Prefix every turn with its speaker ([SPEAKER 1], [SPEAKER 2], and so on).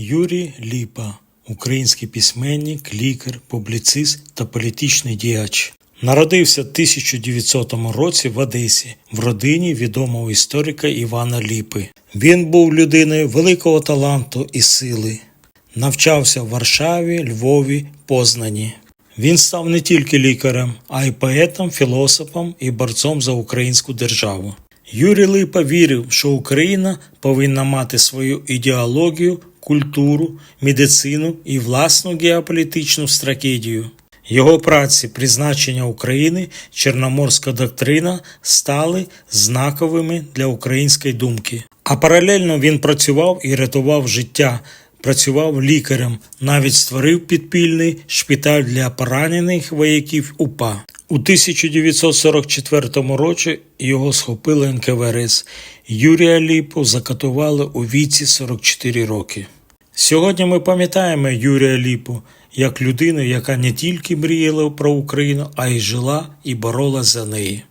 [SPEAKER 1] Юрій Ліпа, український письменник, лікар, публіцист та політичний діяч. Народився в 1900 році в Одесі в родині відомого історика Івана Ліпи. Він був людиною великого таланту і сили. Навчався в Варшаві, Львові, Познані. Він став не тільки лікарем, а й поетом, філософом і борцом за українську державу. Юрій Липа вірив, що Україна повинна мати свою ідеологію, культуру, медицину і власну геополітичну стратегію. Його праці призначення України, Чорноморська доктрина стали знаковими для української думки. А паралельно він працював і рятував життя, працював лікарем, навіть створив підпільний шпиталь для поранених вояків УПА. У 1944 році його схопили НКВРС. Юрія Ліпу закатували у віці 44 роки. Сьогодні ми пам'ятаємо Юрія Ліпу як людину, яка не тільки мріяла про Україну, а й жила і боролась за неї.